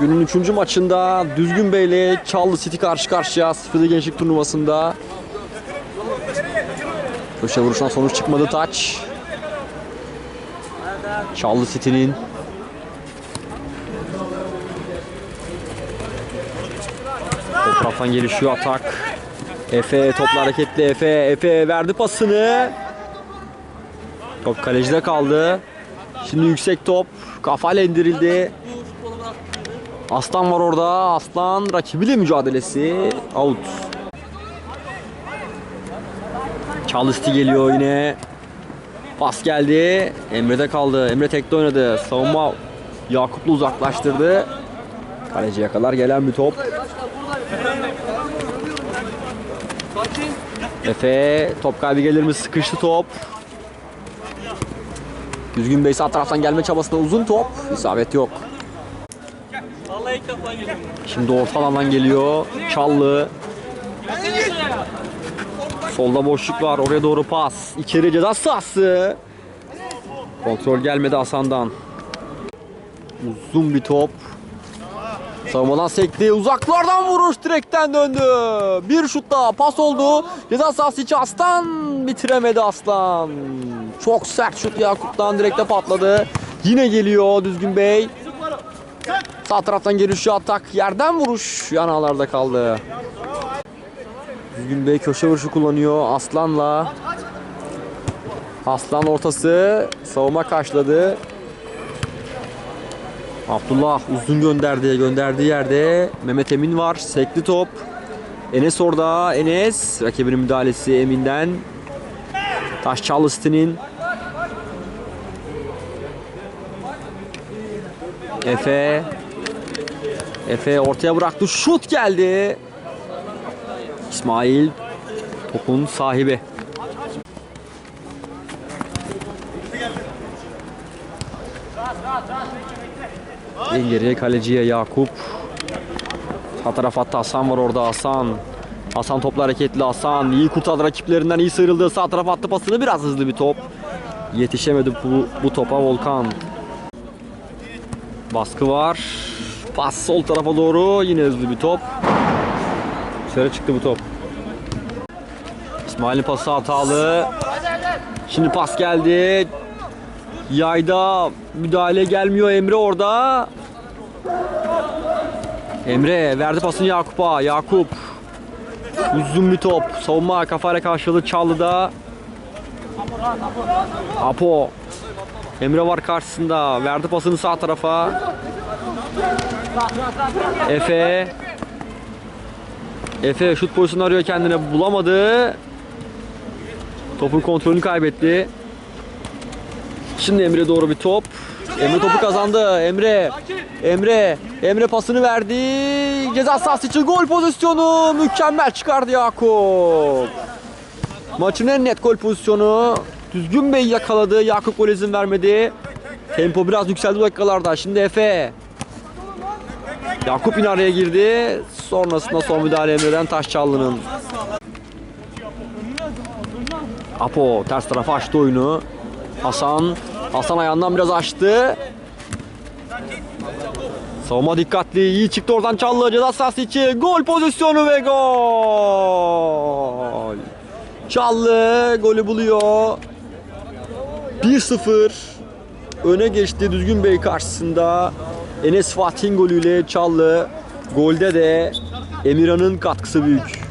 Günün üçüncü maçında Düzgün Bey ile Çallı City karşı karşıya Sıfırlı Gençlik Turnuvası'nda. Köşe vuruşundan sonuç çıkmadı taç. Çallı City'nin O taraftan gelişiyor atak. Efe topla hareketli Efe. Efe verdi pasını. Top kalecide kaldı. Şimdi yüksek top. Kafayla indirildi. Aslan var orada. Aslan rakibiyle mücadelesi. Out. Çalıştı geliyor yine. Pas geldi. Emre'de kaldı. Emre tekte oynadı. Savunma Yakup'la uzaklaştırdı. Kaleciye kadar gelen bir top. Efe top kaybı gelir mi? Sıkıştı top. Düzgün Bey sağ taraftan gelme çabasında uzun top. İsabet yok. Şimdi orta alandan geliyor. Çallı. Solda boşluk var. Oraya doğru pas. İçeri ceza sahası. Kontrol gelmedi Hasan'dan. Uzun bir top. Savunmadan sekti. Uzaklardan vuruş direkten döndü. Bir şut daha pas oldu. Ceza sahası içi Aslan bitiremedi Aslan. Çok sert şut Yakup'tan direkte patladı. Yine geliyor Düzgün Bey. Sağ taraftan gelişiyor atak. Yerden vuruş yanalarda kaldı. Düzgün Bey köşe vuruşu kullanıyor Aslan'la. Aslan ortası savunma karşıladı. Abdullah uzun gönderdi. Gönderdiği yerde Mehmet Emin var. Sekli top. Enes orada. Enes. Rakibinin müdahalesi Emin'den. Taş Charleston'in. Efe. Efe ortaya bıraktı. Şut geldi. İsmail topun sahibi. En geriye kaleciye Yakup. Sağ taraf hatta Hasan var orada Hasan. Hasan topla hareketli Hasan. iyi kurtardı rakiplerinden iyi sıyrıldı. Sağ taraf attı pasını biraz hızlı bir top. Yetişemedi bu, bu topa Volkan. Baskı var. Pas sol tarafa doğru. Yine hızlı bir top. Dışarı çıktı bu top. İsmail'in pası hatalı. Şimdi pas geldi. Yayda müdahale gelmiyor Emre orada. Emre verdi pasını Yakup'a. Yakup. Uzun bir top. Savunma kafayla karşıladı Çallı'da. Apo. Emre var karşısında. Verdi pasını sağ tarafa. Efe. Efe şut pozisyonu arıyor kendine bulamadı. Topun kontrolünü kaybetti. Şimdi Emre doğru bir top. Emre topu kazandı. Emre. Emre. Emre pasını verdi. Ceza sahası için gol pozisyonu. Mükemmel çıkardı Yakup. Maçın en net gol pozisyonu. Düzgün Bey yakaladı. Yakup gol izin vermedi. Tempo biraz yükseldi dakikalarda. Şimdi Efe. Yakup yine araya girdi. Sonrasında son müdahale Emre'den Taşçallı'nın. Apo ters tarafa açtı oyunu. Hasan. Hasan ayağından biraz açtı. Savunma dikkatli. iyi çıktı oradan Çallı. Ceza sahası içi. Gol pozisyonu ve gol. Çallı golü buluyor. 1-0 öne geçti Düzgün Bey karşısında. Enes Fatih'in golüyle Çallı. Golde de Emirhan'ın katkısı büyük.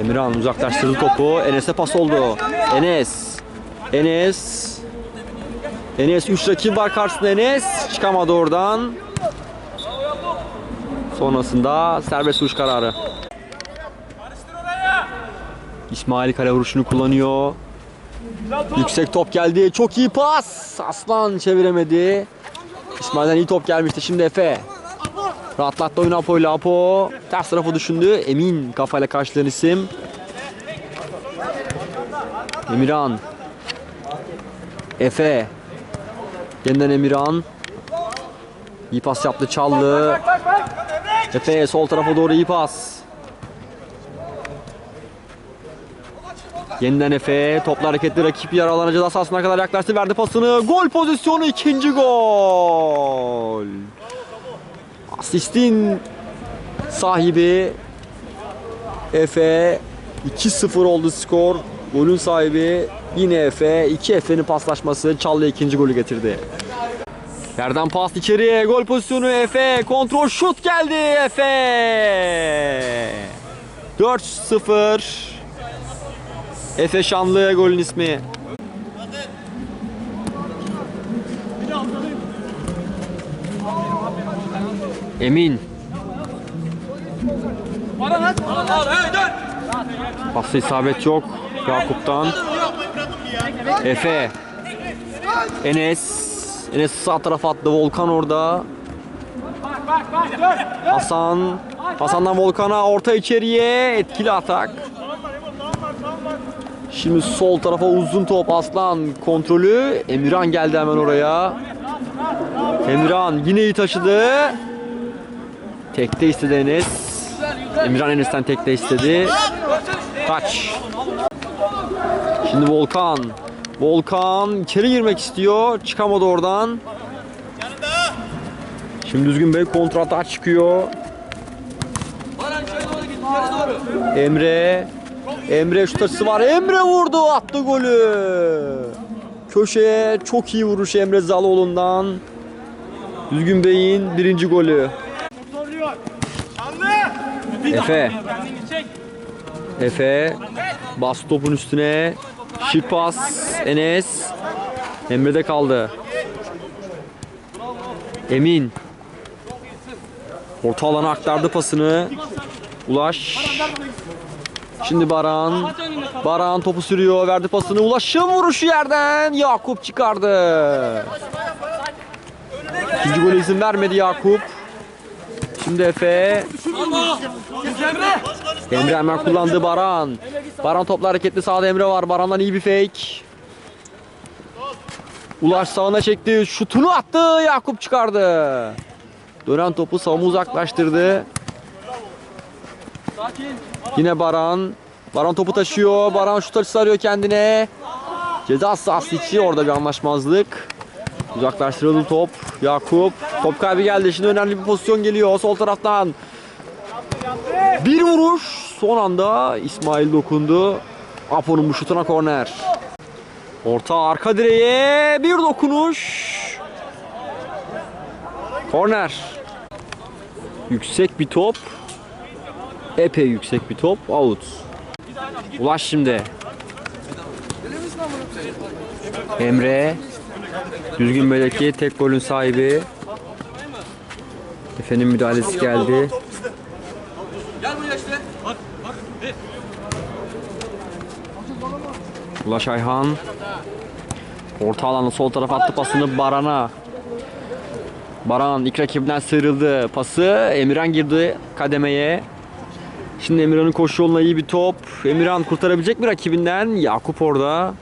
Emirhan uzaklaştırdı topu. Enes'e pas oldu. Enes. Enes. Enes 3 rakip var karşısında Enes. Çıkamadı oradan. Sonrasında serbest vuruş kararı. İsmail kale vuruşunu kullanıyor. Yüksek top geldi. Çok iyi pas. Aslan çeviremedi. İsmail'den iyi top gelmişti. Şimdi Efe. Rahatlattı oyunu Apo ile Apo. Ters tarafı düşündü. Emin kafayla karşılayan isim. Emirhan. Efe. Yeniden Emirhan. İyi pas yaptı Çallı. Efe sol tarafa doğru iyi pas. Yeniden Efe. Topla hareketli rakip yer alanı ceza sahasına kadar yaklaştı. Verdi pasını. Gol pozisyonu ikinci gol. Asistin sahibi Efe 2-0 oldu skor. Golün sahibi yine Efe. 2 Efe'nin paslaşması Çallı ikinci golü getirdi. Yerden pas içeriye gol pozisyonu Efe. Kontrol şut geldi Efe. 4-0. Efe Şanlı golün ismi. Emin. Pasta isabet yok. Yakup'tan. Efe. Enes. Enes sağ tarafa attı. Volkan orada. Hasan. Hasan'dan Volkan'a orta içeriye. Etkili atak. Şimdi sol tarafa uzun top Aslan kontrolü. Emirhan geldi hemen oraya. Emirhan yine iyi taşıdı. Tekte istedi Enes. Emirhan Enes'ten tekte istedi. Kaç. Şimdi Volkan. Volkan içeri girmek istiyor. Çıkamadı oradan. Şimdi Düzgün Bey kontrata çıkıyor. Emre. Emre şu açısı var. Emre vurdu. Attı golü. Köşeye çok iyi vuruş Emre Zaloğlu'ndan. Düzgün Bey'in birinci golü. Efe. Efe. Bas topun üstüne. Şık pas. Enes. Emre'de kaldı. Emin. Orta alana aktardı pasını. Ulaş. Şimdi Baran. Baran topu sürüyor. Verdi pasını. Ulaşım vuruşu yerden. Yakup çıkardı. İkinci gole izin vermedi Yakup. Şimdi Efe. Emre hemen kullandı Baran. Baran topla hareketli sağda Emre var. Baran'dan iyi bir fake. Ulaş sağına çekti. Şutunu attı. Yakup çıkardı. Dönen topu savunma uzaklaştırdı. Yine Baran. Baran topu taşıyor. Baran şut açısı arıyor kendine. Ceza sahası içi orada bir anlaşmazlık. Uzaklaştırıldı top. Yakup. Top kaybı geldi. Şimdi önemli bir pozisyon geliyor sol taraftan. Bir vuruş. Son anda İsmail dokundu. Apo'nun bu şutuna korner. Orta arka direğe bir dokunuş. Korner. Yüksek bir top. Epey yüksek bir top. Out. Ulaş şimdi. Emre. Düzgün Bey'deki tek golün sahibi. Efe'nin müdahalesi geldi. Ulaş Ayhan. Orta alanda sol tarafa attı pasını Baran'a. Baran ilk rakibinden sıyrıldı. Pası Emirhan girdi kademeye. Şimdi Emirhan'ın koşu yoluna iyi bir top. Emirhan kurtarabilecek mi rakibinden? Yakup orada.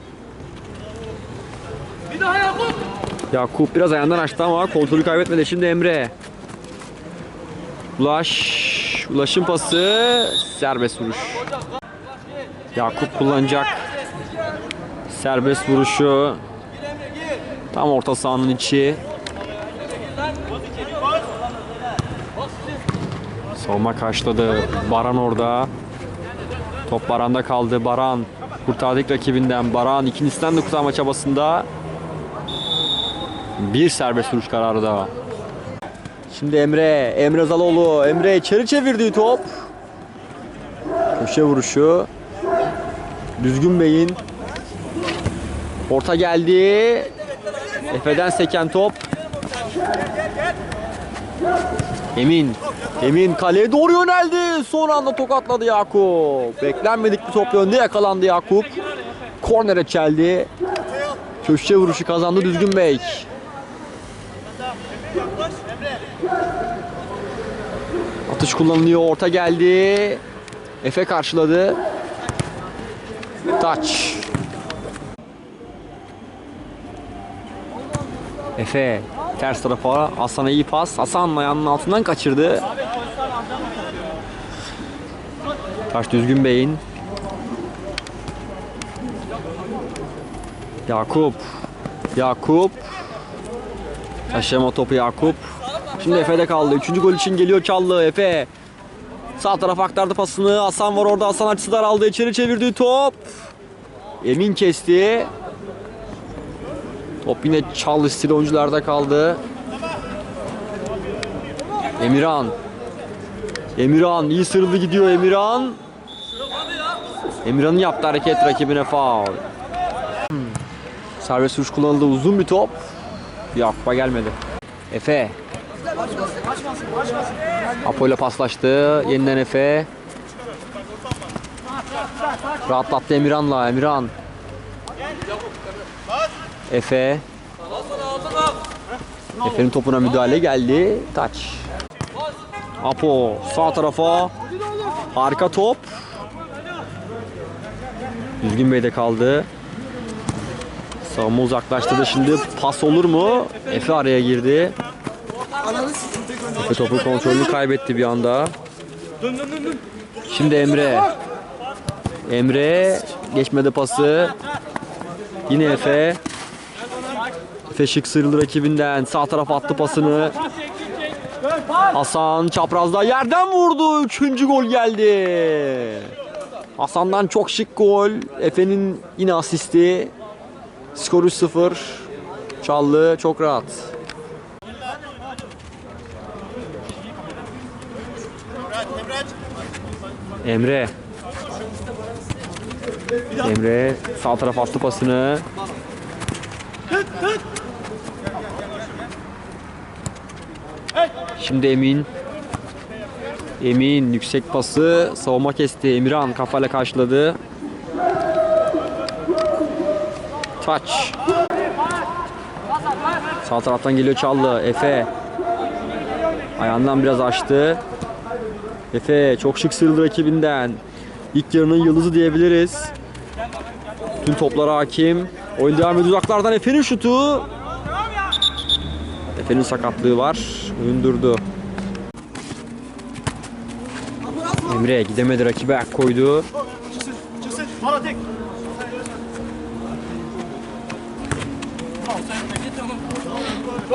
Bir daha Yakup. Yakup biraz ayağından açtı ama kontrolü kaybetmedi. Şimdi Emre. Ulaş. Ulaş'ın pası. Serbest vuruş. Yakup kullanacak. Serbest vuruşu. Tam orta sahanın içi. Savunma karşıladı. Baran orada. Top Baran'da kaldı. Baran kurtardık rakibinden. Baran ikincisinden de kurtarma çabasında. Bir serbest vuruş kararı daha. Şimdi Emre, Emre Zaloğlu, Emre içeri çevirdiği top. Köşe vuruşu. Düzgün Bey'in. Orta geldi. Efe'den seken top. Emin. Emin kaleye doğru yöneldi. Son anda tokatladı Yakup. Beklenmedik bir top önde yakalandı Yakup. Kornere çeldi. Köşe vuruşu kazandı Düzgün Bey. Atış kullanılıyor. Orta geldi. Efe karşıladı. Taç. Efe ters tarafa Hasan'a iyi pas. Hasan ayağının altından kaçırdı. Taş Düzgün Bey'in. Yakup. Yakup. Taşıma topu Yakup. Şimdi Efe'de kaldı. Üçüncü gol için geliyor Çallı. Efe. Sağ taraf aktardı pasını. Hasan var orada. Hasan açısı daraldı. İçeri çevirdi top. Emin kesti. Top yine Çallı stil oyuncularda kaldı. Emirhan. Emirhan iyi sırıldı gidiyor Emirhan. Emirhan'ın yaptığı hareket rakibine faul. Hmm. Serbest vuruş kullanıldı uzun bir top. Yakup'a gelmedi. Efe. Apo ile paslaştı. Yeniden Efe. Rahatlattı Emirhan'la. Emirhan. Efe. Efe'nin topuna müdahale geldi. Taç. Apo sağ tarafa. Harika top. Düzgün Bey'de kaldı. Savunma uzaklaştırdı. Şimdi pas olur mu? Efe araya girdi. Efe topu kontrolünü kaybetti bir anda. Şimdi Emre. Emre geçmedi pası. Yine Efe. Efe şık sıyrıldı rakibinden. Sağ tarafa attı pasını. Hasan çaprazda yerden vurdu. Üçüncü gol geldi. Hasan'dan çok şık gol. Efe'nin yine asisti. Skor 3-0. Çallı çok rahat. Emre. Emre sağ taraf attı pasını. Şimdi Emin. Emin yüksek pası savunma kesti. Emirhan kafayla karşıladı. Touch. Sağ taraftan geliyor Çallı. Efe. Ayağından biraz açtı. Efe çok şık sıyrıldı rakibinden. İlk yarının yıldızı diyebiliriz. Tüm toplara hakim. Oyun devam ediyor uzaklardan Efe'nin şutu. Efe'nin sakatlığı var. Oyun durdu. Emre gidemedi rakibe ayak koydu.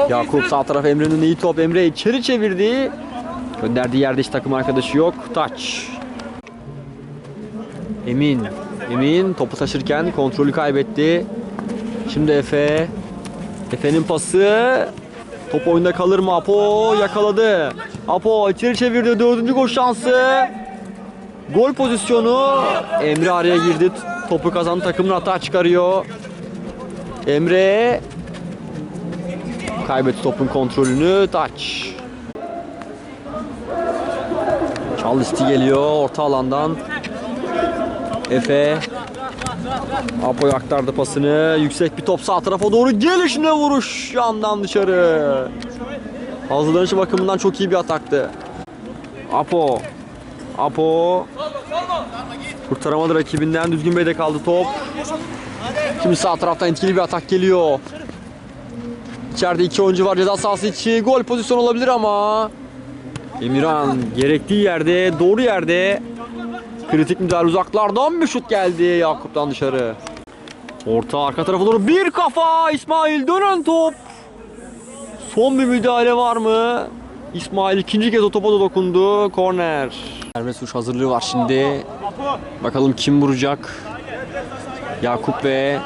Yakup sağ taraf Emre'nin iyi top. Emre içeri çevirdi. Gönderdiği yerde hiç takım arkadaşı yok. Taç. Emin. Emin topu taşırken kontrolü kaybetti. Şimdi Efe. Efe'nin pası. Top oyunda kalır mı? Apo yakaladı. Apo içeri çevirdi. Dördüncü gol şansı. Gol pozisyonu. Emre araya girdi. Topu kazandı. Takımın hata çıkarıyor. Emre Kaybetti topun kontrolünü. Taç. Çallisti geliyor orta alandan. Efe. Apo'ya aktardı pasını. Yüksek bir top sağ tarafa doğru gelişine vuruş. Yandan dışarı. Hazırlanışı bakımından çok iyi bir ataktı. Apo. Apo. Kurtaramadı rakibinden. Düzgün Bey'de kaldı top. Şimdi sağ taraftan etkili bir atak geliyor. İçeride iki oyuncu var ceza sahası içi. Gol pozisyonu olabilir ama Emirhan gerektiği yerde, doğru yerde kritik müdahale uzaklardan bir şut geldi Yakup'tan dışarı. Orta arka tarafa doğru bir kafa İsmail dönen top. Son bir müdahale var mı? İsmail ikinci kez o topa da dokundu. Korner. Serbest vuruş hazırlığı var şimdi. Bakalım kim vuracak? Yakup ve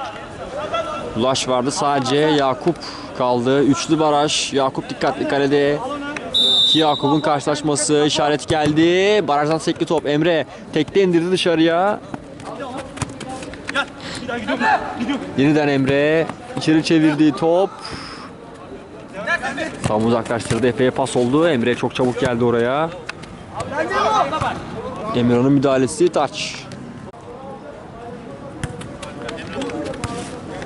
Ulaş vardı. Sadece Yakup kaldı. Üçlü baraj. Yakup dikkatli kalede. Ki Yakup'un karşılaşması işaret geldi. Barajdan sekli top. Emre tekte indirdi dışarıya. Yeniden Emre içeri çevirdiği top. Tam uzaklaştırdı. Efe'ye pas oldu. Emre çok çabuk geldi oraya. Emirhan'ın müdahalesi taç.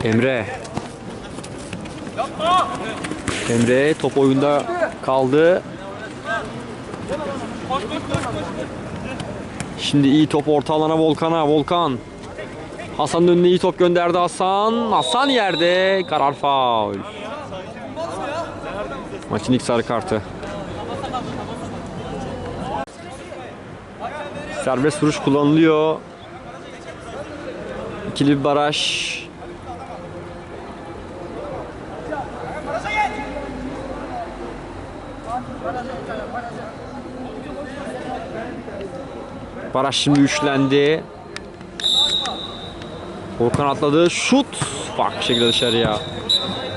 Emre. Emre top oyunda kaldı. Şimdi iyi top orta alana Volkan'a. Volkan. Hasan'ın önüne iyi top gönderdi Hasan. Hasan yerde. Karar faul. Maçın ilk sarı kartı. Serbest vuruş kullanılıyor. İkili bir baraj. Baraj şimdi üçlendi. Volkan atladı. Şut. Farklı şekilde dışarıya.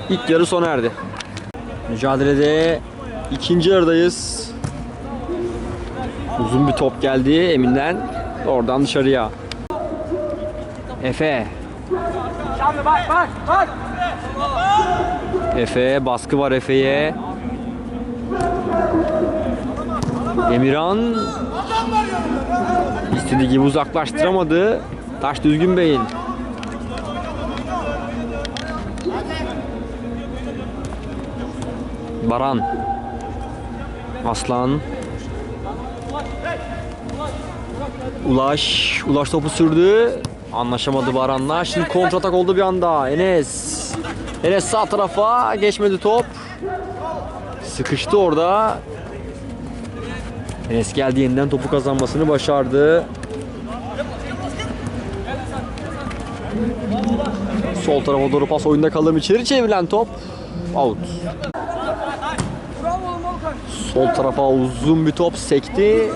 İlk yarı sona erdi. Mücadelede ikinci yarıdayız. Uzun bir top geldi Emin'den. Oradan dışarıya. Efe. Efe baskı var Efe'ye. Emirhan istediği gibi uzaklaştıramadı. Taş düzgün beyin. Baran. Aslan. Ulaş. Ulaş topu sürdü. Anlaşamadı Baran'la. Şimdi kontratak oldu bir anda. Enes. Enes sağ tarafa. Geçmedi top. Sıkıştı orada. Enes geldi yeniden topu kazanmasını başardı. Sol tarafa doğru pas oyunda kalım içeri çevrilen top. Out. Sol tarafa uzun bir top sekti.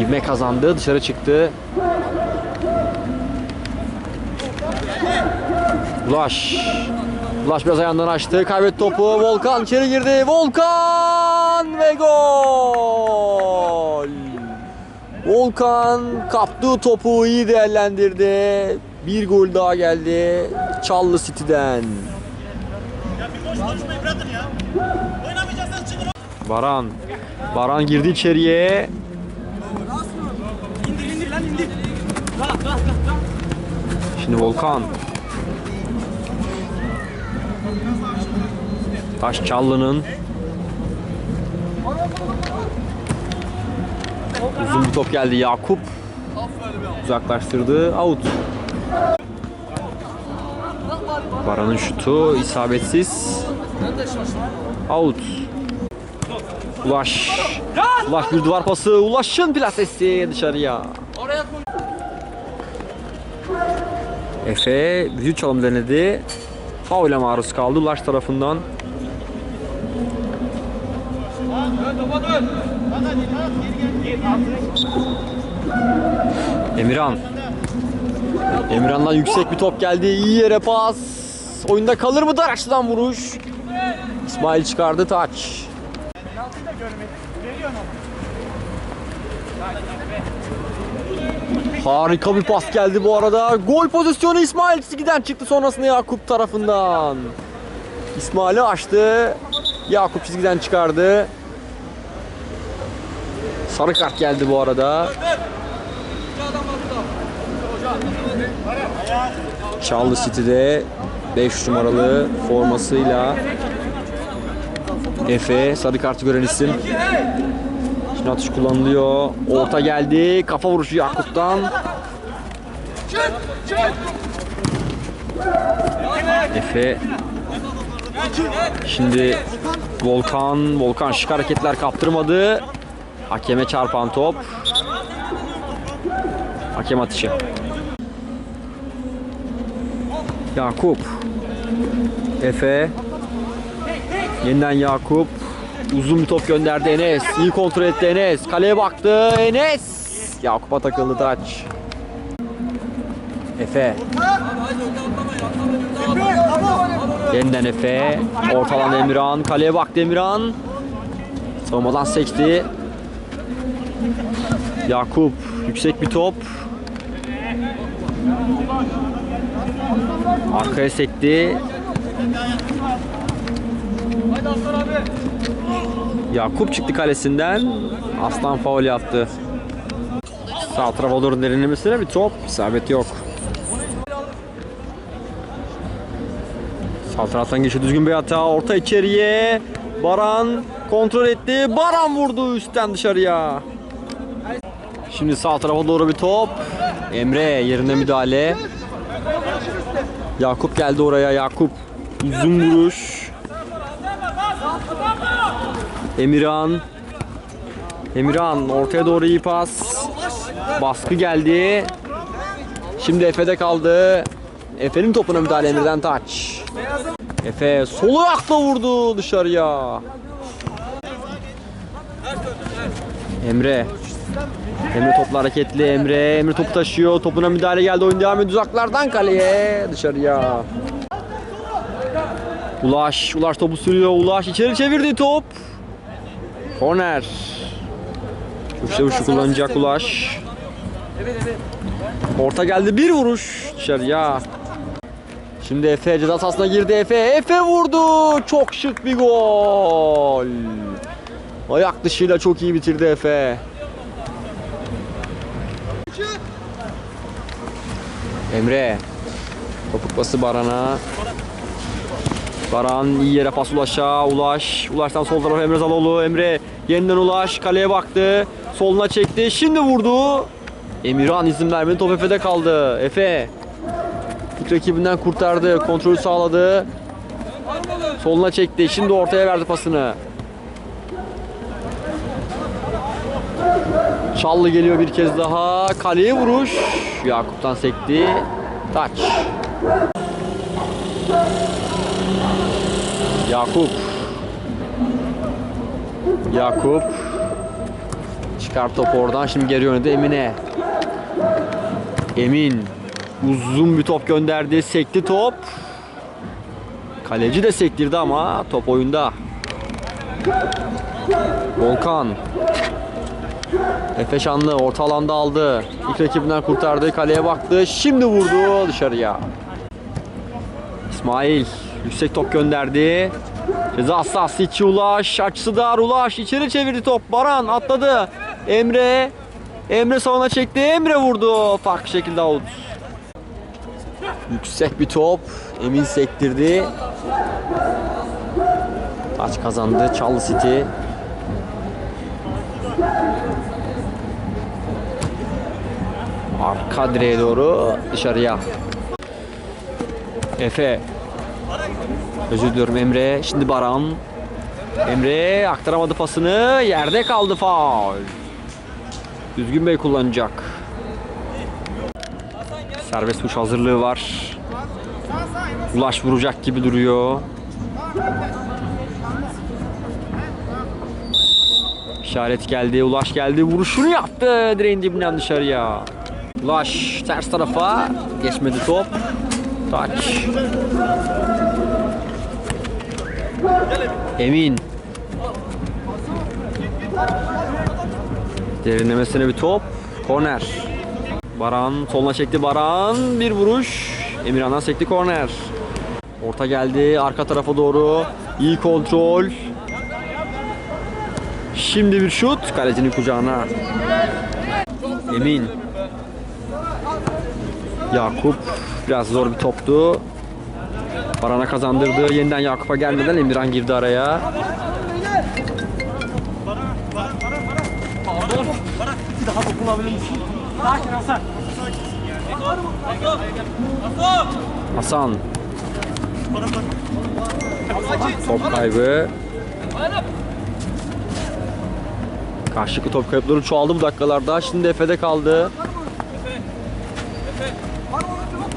İvme kazandı. Dışarı çıktı. Ulaş. Ulaş biraz ayağından açtı. Kaybetti topu. Volkan içeri girdi. Volkan ve gol. Volkan kaptığı topu iyi değerlendirdi. Bir gol daha geldi. Çallı City'den. Baran. Baran girdi içeriye. Şimdi Volkan. Taş Çallı'nın Uzun bir top geldi Yakup. Uzaklaştırdı. Out. Baran'ın şutu isabetsiz. Out. Ulaş. Ulaş bir duvar pası. Ulaş'ın plasesi dışarıya. Efe düdük çalım denedi. Faule maruz kaldı Ulaş tarafından. Emirhan. Emirhan'dan yüksek bir top geldi. İyi yere pas. Oyunda kalır mı dar açıdan vuruş. İsmail çıkardı taç. Harika bir pas geldi bu arada. Gol pozisyonu İsmail çizgiden çıktı sonrasında Yakup tarafından. İsmail'i açtı. Yakup çizgiden çıkardı. Sarı kart geldi bu arada. Charles City'de 5 numaralı formasıyla Efe sarı kartı gören isim. Şimdi atış kullanılıyor. Orta geldi. Kafa vuruşu Yakup'tan. Efe Şimdi Volkan Volkan şık hareketler kaptırmadı. Hakeme çarpan top. Hakem atışı. Yakup. Efe. Yeniden Yakup. Uzun bir top gönderdi Enes. İyi kontrol etti Enes. Kaleye baktı Enes. Yakup'a takıldı taç. Efe. Yeniden Efe. Ortalan Emirhan. Kaleye baktı Emirhan. Savunmadan sekti. Yakup. Yüksek bir top. Arkaya sekti. Yakup çıktı kalesinden. Aslan faul yaptı. Sağ tarafa doğru derinlemesine bir top. İsabet yok. Sağ taraftan geçiyor düzgün bir hata. Orta içeriye. Baran kontrol etti. Baran vurdu üstten dışarıya. Şimdi sağ tarafa doğru bir top. Emre yerine müdahale. Yakup geldi oraya. Yakup uzun vuruş. Emirhan. Emirhan ortaya doğru iyi pas. Baskı geldi. Şimdi Efe'de kaldı. Efe'nin topuna müdahale Emir'den taç. Efe solu akla vurdu dışarıya. Emre Emre topla hareketli Emre. Emre topu taşıyor. Topuna müdahale geldi. Oyun devam ediyor. Uzaklardan kaleye. Dışarıya. Ulaş. Ulaş topu sürüyor. Ulaş içeri çevirdi top. Korner. Köşe vuruşu kullanacak Ulaş. Orta geldi. Bir vuruş. Dışarıya. Şimdi Efe ceza sahasına girdi Efe. Efe vurdu. Çok şık bir gol. Ayak dışıyla çok iyi bitirdi Efe. Emre. Topuk pası Baran'a. Baran iyi yere pas Ulaş'a. Ulaş. Ulaş'tan sol tarafa Emre Zaloğlu. Emre yeniden Ulaş. Kaleye baktı. Soluna çekti. Şimdi vurdu. Emirhan izin vermedi. Top Efe'de kaldı. Efe. İlk rakibinden kurtardı. Kontrolü sağladı. Soluna çekti. Şimdi ortaya verdi pasını. Çallı geliyor bir kez daha. Kaleye vuruş. Yakup'tan sekti. Taç. Yakup. Yakup. Çıkar top oradan. Şimdi geri yönde Emine. Emin. Uzun bir top gönderdi. Sekti top. Kaleci de sektirdi ama top oyunda. Volkan. Efe Şanlı orta alanda aldı. İlk rakibinden kurtardı. Kaleye baktı. Şimdi vurdu dışarıya. İsmail yüksek top gönderdi. Ceza sahası içi Ulaş. Açısı dar Ulaş. içeri çevirdi top. Baran atladı. Emre. Emre savuna çekti. Emre vurdu. Farklı şekilde out. Yüksek bir top. Emin sektirdi. Taç kazandı. Çallı City. Arka direğe doğru dışarıya. Efe. Özür diliyorum Emre. Şimdi Baran. Emre aktaramadı pasını. Yerde kaldı faul. Düzgün Bey kullanacak. Serbest vuruş hazırlığı var. Ulaş vuracak gibi duruyor. İşaret geldi, Ulaş geldi, vuruşunu yaptı direğin dibinden dışarıya. Ulaş ters tarafa geçmedi top. Taç. Emin. Derinlemesine bir top. Korner. Baran soluna çekti Baran. Bir vuruş. Emirhan'dan sekti korner. Orta geldi arka tarafa doğru. İyi kontrol. Şimdi bir şut kalecinin kucağına. Emin. Yakup biraz zor bir toptu. Baran'a kazandırdı. Yeniden Yakup'a gelmeden Emirhan girdi araya. Hasan. Top kaybı. Karşılıklı top kayıpları çoğaldı bu dakikalarda. Şimdi Efe'de kaldı.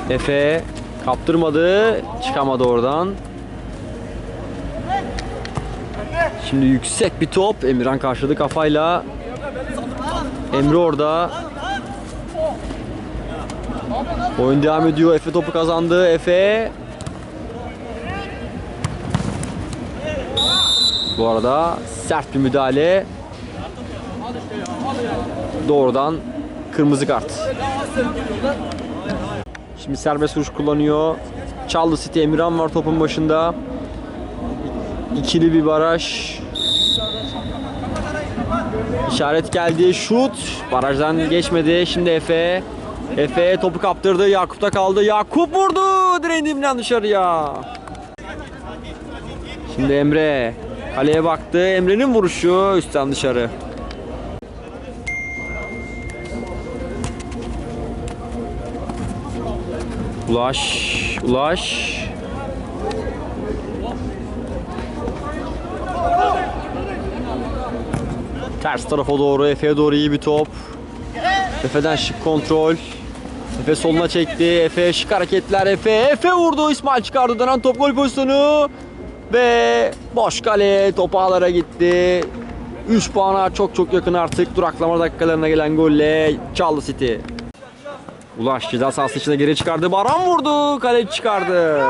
Efe kaptırmadı. Çıkamadı oradan. Şimdi yüksek bir top. Emirhan karşıladı kafayla. Emre orada. Oyun devam ediyor. Efe topu kazandı. Efe. Bu arada sert bir müdahale. Doğrudan kırmızı kart. Şimdi serbest vuruş kullanıyor. Çaldı City Emirhan var topun başında. İkili bir baraj. İşaret geldi. Şut. Barajdan geçmedi. Şimdi Efe. Efe topu kaptırdı. Yakup'ta kaldı. Yakup vurdu. Direğin dibinden dışarıya. Şimdi Emre. Kaleye baktı. Emre'nin vuruşu üstten dışarı. Ulaş, ulaş. Ters tarafa doğru, Efe'ye doğru iyi bir top. Efe'den şık kontrol. Efe soluna çekti. Efe şık hareketler. Efe, Efe vurdu. İsmail çıkardı. Dönen top gol pozisyonu. Ve boş kale top ağlara gitti. 3 puana çok çok yakın artık. Duraklama dakikalarına gelen golle Çallı City. Ulaş ceza sahası içine geri çıkardı. Baran vurdu. Kale çıkardı.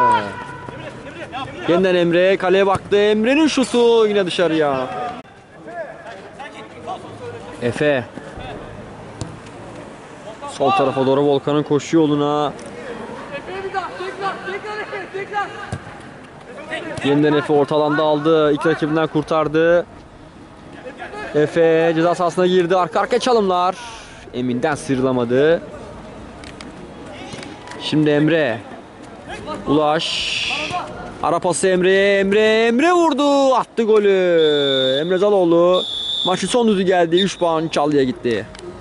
Yeniden Emre kaleye baktı. Emre'nin şutu yine dışarıya. Efe. Sol tarafa doğru Volkan'ın koşu yoluna. Yeniden Efe orta alanda aldı. İlk rakibinden kurtardı. Efe ceza sahasına girdi. Arka arkaya çalımlar. Emin'den sıyrılamadı. Şimdi Emre. Ulaş. Ara pası Emre'ye. Emre, Emre vurdu. Attı golü. Emre Zaloğlu. Maçın son düdüğü geldi. 3 puan Çallı'ya gitti.